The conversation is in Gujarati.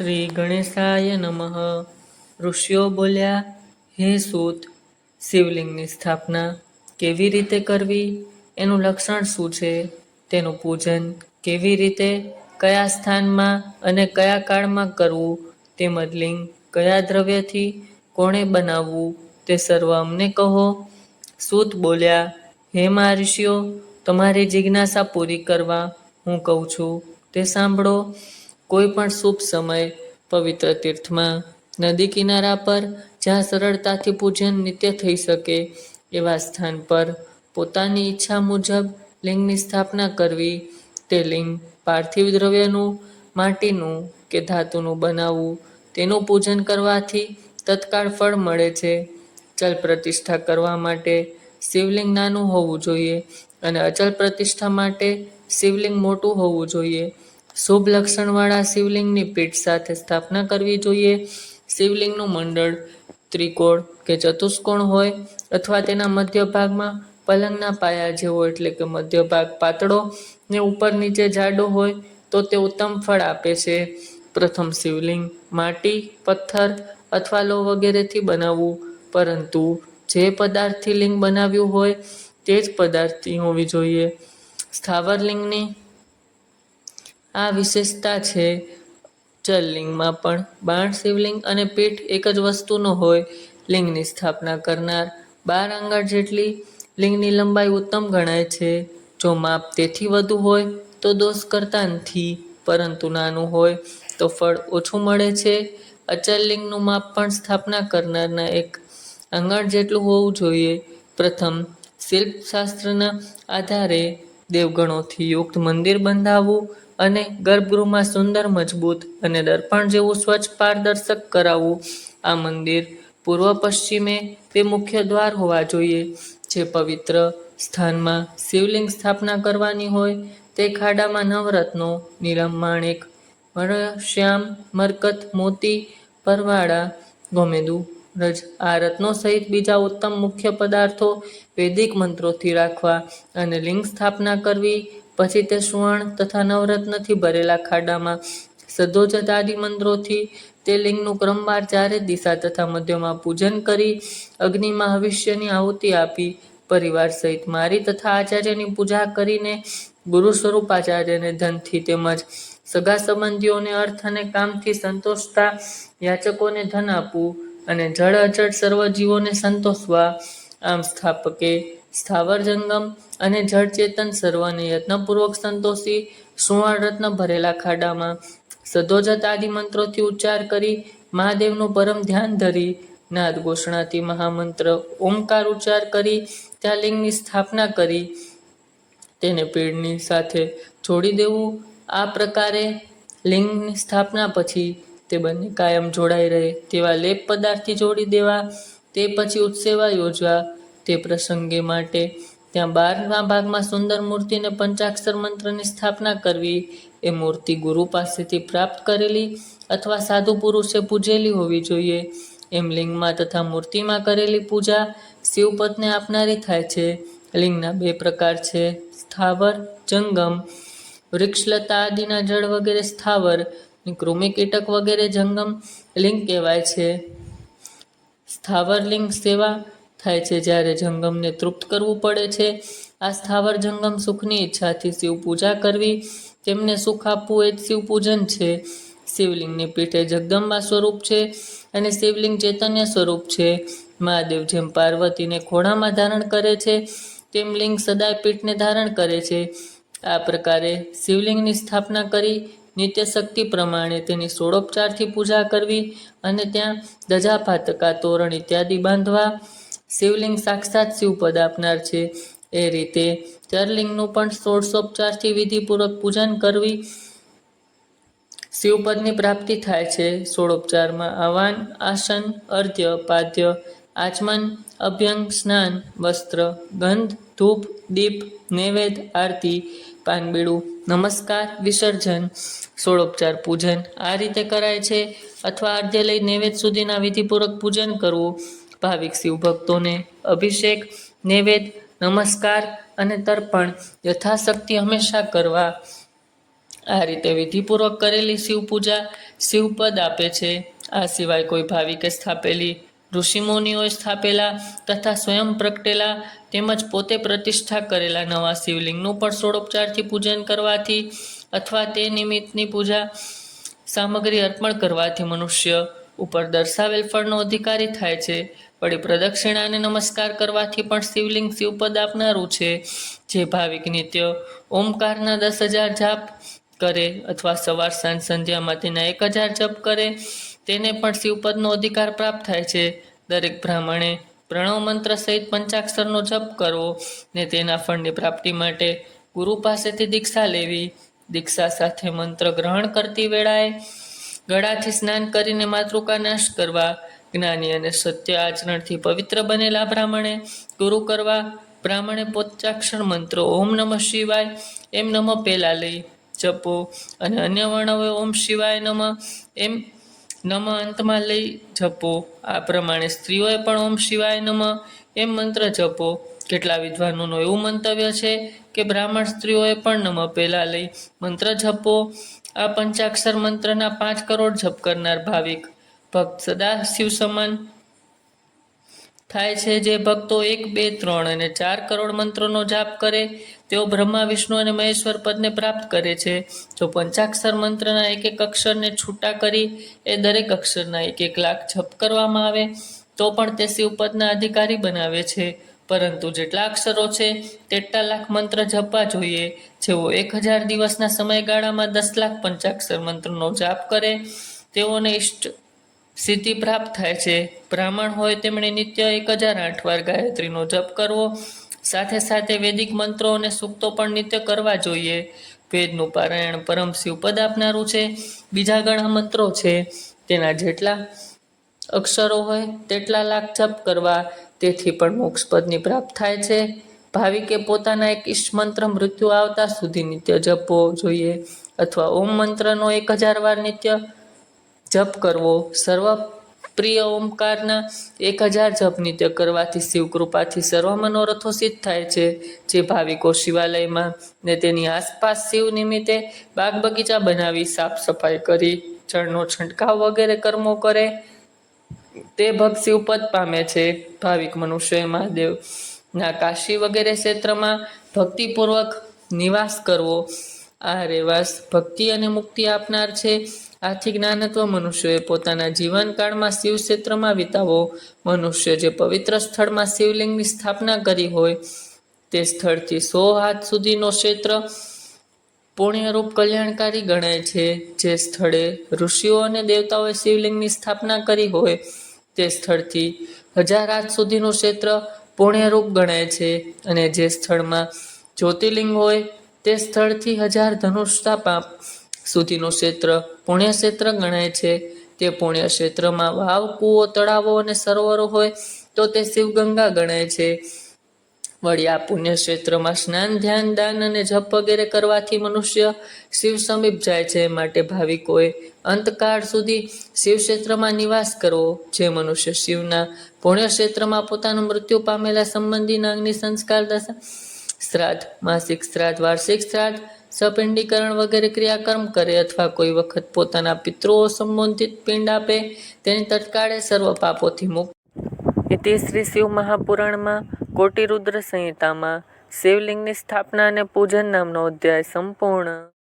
શ્રી ગણેશાય નમઃ. ઋષિઓ બોલ્યા, હે સૂત, શિવલિંગની સ્થાપના કેવી રીતે કરવી? એનું લક્ષણ શું છે? તેનું પૂજન કેવી રીતે, કયા સ્થાનમાં અને કયા કાળમાં કરવું? તેમજ લિંગ કયા દ્રવ્યથી કોણે બનાવવું? તે સર્વ અમને કહો. સૂત બોલ્યા, હે મહર્ષિઓ, તમારી જિજ્ઞાસા પૂરી કરવા હું કહું છું. તે સાંભળો. કોઈ પણ શુભ સમય પવિત્ર તીર્થમાં નદી કિનારા પર જ્યાં સરળતાથી પૂજન નિત્ય થઈ શકે એવા સ્થાન પર પોતાની ઈચ્છા મુજબ લિંગની સ્થાપના કરવી, તે લિંગ પાર્થિવ દ્રવ્યનું, માટીનું કે ધાતુનું બનાવવું, તેનું પૂજન કરવાથી તત્કાળ ફળ મળે છે. ચલ પ્રતિષ્ઠા કરવા માટે શિવલિંગ નાનું હોવું જોઈએ અને અચલ પ્રતિષ્ઠા માટે શિવલિંગ મોટું હોવું જોઈએ. શુભ લક્ષણવાળા શિવલિંગની પીઠ સાથે સ્થાપના કરવી જોઈએ. શિવલિંગનું મંડળ ત્રિકોણ કે ચતુષ્કોણ હોય અથવા તેના મધ્ય ભાગમાં પલંગના પાયા જેવો એટલે કે મધ્ય ભાગ પાતળો ને ઉપર નીચે જાડો હોય તો તે ઉત્તમ ફળ આપે છે. પ્રથમ શિવલિંગ માટી, પથ્થર અથવા લો વગેરેથી બનાવવું. પરંતુ જે પદાર્થથી લિંગ બનાવ્યું હોય તે જ પદાર્થથી હોવી જોઈએ. સ્થાવર લિંગની આ વિશેષતા છે જલ લિંગમાં પણ. બાણ, શિવલિંગ અને પીઠ એક જ વસ્તુનો હોય. લિંગની સ્થાપના કરનાર બાર આંગણ જેટલી લિંગની લંબાઈ ઉત્તમ ગણાય છે. જો માપ તેથી વધુ હોય, તો દોષ કરતા નથી, પરંતુ નાનું હોય, તો ફળ ઓછું મળે છે. અચલ લિંગનું માપ પણ સ્થાપના કરનારના એક આંગણ જેટલું હોવું જોઈએ. પ્રથમ, શિલ્પશાસ્ત્રના આધારે દેવગણોથી યુક્ત મંદિર બંધાવવું. અને ગર્ભગૃહમાં સુંદર, મજબૂત અને દર્પણ જેવું સ્વચ્છ પારદર્શક કરાવવું આ મંદિર પૂર્વ પશ્ચિમે તે મુખ્ય દ્વાર હોવા જોઈએ. જે પવિત્ર સ્થાનમાં શિવલિંગ સ્થાપના કરવાની હોય તે ખાડામાં નવરત્નો, નીલમ માણેક શ્યામ મરકત, મોતી, પરવાળા, ગોમેદુ રજ આ રત્નો સહિત બીજા ઉત્તમ મુખ્ય પદાર્થો વૈદિક મંત્રોથી રાખવા અને લિંગ સ્થાપના કરવી પછી તે સુવર્ણ તથા નવરત્નથી ભરેલા ખાડામાં સદોજત આદિ મંત્રોથી તે લિંગનું ક્રમવાર ચારે દિશા તથા મધ્યમાં પૂજન કરી અગ્નિમાં હવિષ્યની આહુતિ આપી પરિવાર સહિત મારી તથા આચાર્યની પૂજા કરીને ગુરુ સ્વરૂપ આચાર્યને ધનથી તેમજ સગા સંબંધીઓને અર્થ અને કામથી સંતોષતા યાચકોને ધન આપવું અને જળ અચળ સર્વ જીવોને સંતોષવા આમ સ્થાપકે સ્થાવર જંગમ અને જળચેતન સર્વને યત્નપૂર્વક સંતોષી સુવર્ણ રત્ન ભરેલા ખાડામાં સદોજત આદિ મંત્રોથી ઉચ્ચાર કરી મહાદેવનું પરમ ધ્યાન ધરી નાદ ઘોષણાથી મહામંત્ર ઓમકાર ઉચ્ચાર કરી ત્યાં લિંગની સ્થાપના કરી તેને પીડની સાથે જોડી દેવું. આ પ્રકારે લિંગની સ્થાપના પછી તે બંને કાયમ જોડાઈ રહે તેવા લેપ પદાર્થથી જોડી દેવા. તે પછી ઉત્સેવા યોજવા તે પ્રસંગે માટે ત્યાં બારમા ભાગમાં સુંદર મૂર્તિને પંચાક્ષર મંત્રની સ્થાપના કરવી, એ મૂર્તિ ગુરુ પાસેથી પ્રાપ્ત કરેલી અથવા સાધુ પુરુષે પૂજેલી હોવી જોઈએ. એમ લિંગમાં તથા મૂર્તિમાં કરેલી પૂજા શિવપતને આપનારી થાય છે. લિંગના બે પ્રકાર છે, સ્થાવર, જંગમ. વૃક્ષલતા આદિના જળ વગેરે સ્થાવર, કૃમિ કીટક વગેરે જંગમ લિંગ કહેવાય છે. સ્થાવર લિંગ સેવા થાય છે જ્યારે જંગમને તૃપ્ત કરવું પડે છે. આ સ્થાવર જંગમ સુખની ઈચ્છાથી શિવ પૂજા કરવી તેમને સુખ આપવું એ જ શિવ પૂજન છે. શિવલિંગની પીઠે જગદંબા સ્વરૂપ છે અને શિવલિંગ ચૈતન્ય સ્વરૂપ છે. મહાદેવ જેમ પાર્વતીને ખોળામાં ધારણ કરે છે, તેમ લિંગ સદાય પીઠને ધારણ કરે છે. આ પ્રકારે શિવલિંગની સ્થાપના કરી નિત્ય શક્તિ પ્રમાણે તેની સોળોપચારથી પૂજા કરવી અને ત્યાં ધજા પાતકા તોરણ ઇત્યાદિ બાંધવા શિવલિંગ સાક્ષાત શિવપદ આપનાર છે. એ રીતે ચરલિંગનું પણ ષોડશોપચારથી વિધિપૂર્વક પૂજન કરવી શિવપદની પ્રાપ્તિ થાય છે. ષોડોપચારમાં આવાન આસન, અર્ધ્ય, પાદ્ય, આચમન, અભ્યંગ, સ્નાન, વસ્ત્ર, ગંધ, ધૂપ, દીપ, નૈવેદ, આરતી, પાનબીડું, નમસ્કાર, વિસર્જન, ષોડોપચાર પૂજન આ રીતે કરાય છે. અથવા અર્ધ્ય લઈ નૈવેદ સુધીના વિધિપૂર્વક પૂજન કરવું ભાવિક શિવ ભક્તોને અભિષેક, નૈવેદ, નમસ્કાર અને તર્પણ યથાશક્તિ હંમેશા કરવા. આ રીતે વિધિપૂર્વક કરેલી શિવ પૂજા શિવપદ આપે છે. આ સિવાય કોઈ ભાવિકે સ્થાપેલી ઋષિમુનિઓએ સ્થાપેલા તથા સ્વયં પ્રગટેલા તેમજ પોતે પ્રતિષ્ઠા કરેલા નવા શિવલિંગનું પણ ષોડોપચારથી પૂજન કરવાથી અથવા તે નિમિત્તની પૂજા સામગ્રી અર્પણ કરવાથી મનુષ્ય ઉપર દર્શાવેલ ફળનો અધિકારી થાય છે. વળી પ્રદક્ષિણાને નમસ્કાર કરવાથી પણ શિવલિંગ શિવપદ આપનારું છે. જે ભાવિક નિત્ય ઓમકારના દસ હજાર જાપ કરે અથવા સવાર, સાંજ સંધ્યામાં તેના એક હજાર જપ કરે, તેને પણ શિવપદનો અધિકાર પ્રાપ્ત થાય છે. દરેક બ્રાહ્મણે પ્રણવ મંત્ર સહિત પંચાક્ષરનો જપ કરવો ને તેના ફળની પ્રાપ્તિ માટે ગુરુ પાસેથી દીક્ષા લેવી. દીક્ષા સાથે મંત્ર ગ્રહણ કરતી વેળાએ ગળાથી સ્નાન કરીને માતૃકા નાશ કરવા જ્ઞાની અને સત્ય આચરણથી પવિત્ર બનેલા બ્રાહ્મણે ગુરુ કરવા બ્રાહ્મણે પોચાક્ષર મંત્રો ઓમ નમઃ શિવાય, એમ નમઃ પેલા લઈ જપો અને અન્ય વર્ણવે ઓમ શિવાય નમઃ, એમ નમ અંતમાં લઈ જપો. આ પ્રમાણે સ્ત્રીઓએ પણ ઓમ શિવાય નમઃ, એમ મંત્ર જપો. કેટલા વિદ્વાનોનું એવું મંતવ્ય છે કે બ્રાહ્મણ સ્ત્રીઓએ પણ નમ પહેલાં લઈ મંત્ર જપો. આ પંચાક્ષર મંત્રના પાંચ કરોડ જપ કરનાર ભાવિક ભક્ત સદા શિવ સમાન થાય છે. જે ભક્તો એક, બે, ત્રણ અને ચાર કરોડ મંત્રોનો જાપ કરે, તેઓ બ્રહ્મા, વિષ્ણુ અને મહેશ્વર પદને પ્રાપ્ત કરે છે. જો પંચાક્ષર મંત્રના એક એક અક્ષરને છૂટા કરી એ દરેક અક્ષરના એક એક લાખ જપ કરવામાં આવે, તો પણ તે શિવપદના અધિકારી બનાવે છે. પરંતુ જેટલા અક્ષરો છે, તેટલા લાખ મંત્ર જપવા જોઈએ. જેઓ એક હજાર દિવસના સમયગાળામાં દસ લાખ પંચાક્ષર મંત્રનો જાપ કરે, તેઓને ઇષ્ટ સિદ્ધિ પ્રાપ્ત થાય છે. બ્રાહ્મણ હોય તેમણે નિત્ય એક હજાર આઠ વાર ગાયત્રીનો જપ કરવો. સાથે સાથે વૈદિક મંત્રો અને સૂક્તો પણ નિત્ય કરવા જોઈએ. વેદનું પારાયણ પરમ શિવપદ આપનારું છે. બીજા ઘણા મંત્રો છે. તેના જેટલા અક્ષરો હોય તેટલા લાખ જપ કરવા. તેથી પણ મોક્ષપદની પ્રાપ્ત થાય છે. ભાવિકે પોતાના એક ઈષ્ટ મંત્ર મૃત્યુ આવતા સુધી નિત્ય જપવો જોઈએ. અથવા ઓમ મંત્રનો એક હજાર વાર નિત્ય જપ કરવો. સર્વ પ્રિય ઓમકારના એક હજાર જપ નિત્ય કરવાથી શિવ કૃપાથી સર્વ મનોરથો સિદ્ધ થાય છે. જે ભાવિકો શિવાલયમાં ને તેની આસપાસ શિવ નિમિત્તે બાગ બગીચા બનાવી સાફ સફાઈ કરી જળનો છંટકાવ વગેરે કર્મો કરે. તે ભક્ત શિવપદ પામે છે. ભાવિક મનુષ્યોએ મહાદેવના કાશી વગેરે ક્ષેત્રમાં ભક્તિપૂર્વક નિવાસ કરવો. આ રેવાસ ભક્તિ અને મુક્તિ આપનાર છે. આથી જ્ઞાનત્વ મનુષ્યોએ પોતાના જીવનકાળમાં શિવ ક્ષેત્રમાં વિતાવો. મનુષ્ય જે પવિત્ર સ્થળમાં શિવલિંગની સ્થાપના કરી હોય, તે સ્થળથી સો હાથ સુધીનો ક્ષેત્ર પુણ્યરૂપ કલ્યાણકારી ગણાય છે. જે સ્થળે ઋષિઓ અને દેવતાઓએ શિવલિંગની સ્થાપના કરી હોય, તે સ્થળથી હજાર હાથ સુધીનું ક્ષેત્ર પુણ્યરૂપ ગણાય છે. અને જે સ્થળમાં જ્યોતિર્લિંગ હોય, તે સ્થળથી હજાર ધનુષતા પાપ સુધીનું ક્ષેત્ર પુણ્ય ગણાય છે. તે પુણ્ય વાવ, કૂવો, તળાવો અને સરોવરો હોય તો તે શિવગંગા ગણાય છે. વળી આ પુણ્ય સ્નાન, ધ્યાન, દાન અને જપ વગેરે કરવાથી મનુષ્ય શિવ સમીપ જાય છે. માટે ભાવિકોએ અંતકાળ સુધી શિવ ક્ષેત્રમાં નિવાસ કરવો, જે મનુષ્ય શિવના પુણ્ય ક્ષેત્રમાં પોતાનું મૃત્યુ પામેલા સંબંધીના અગ્નિ સંસ્કાર દશા શ્રાદ્ધ, માસિક શ્રાદ્ધ, વાર્ષિક શ્રાદ્ધ સપિંડીકરણ વગેરે ક્રિયાકર્મ કરે અથવા કોઈ વખત પોતાના પિતૃઓ સંબંધિત પિંડ આપે, તેની તત્કાળે સર્વ પાપોથી મુક્ત. તે શ્રી શિવ મહાપુરાણમાં કોટિરુદ્ર સંહિતામાં શિવલિંગની સ્થાપના અને પૂજન નામનો અધ્યાય સંપૂર્ણ.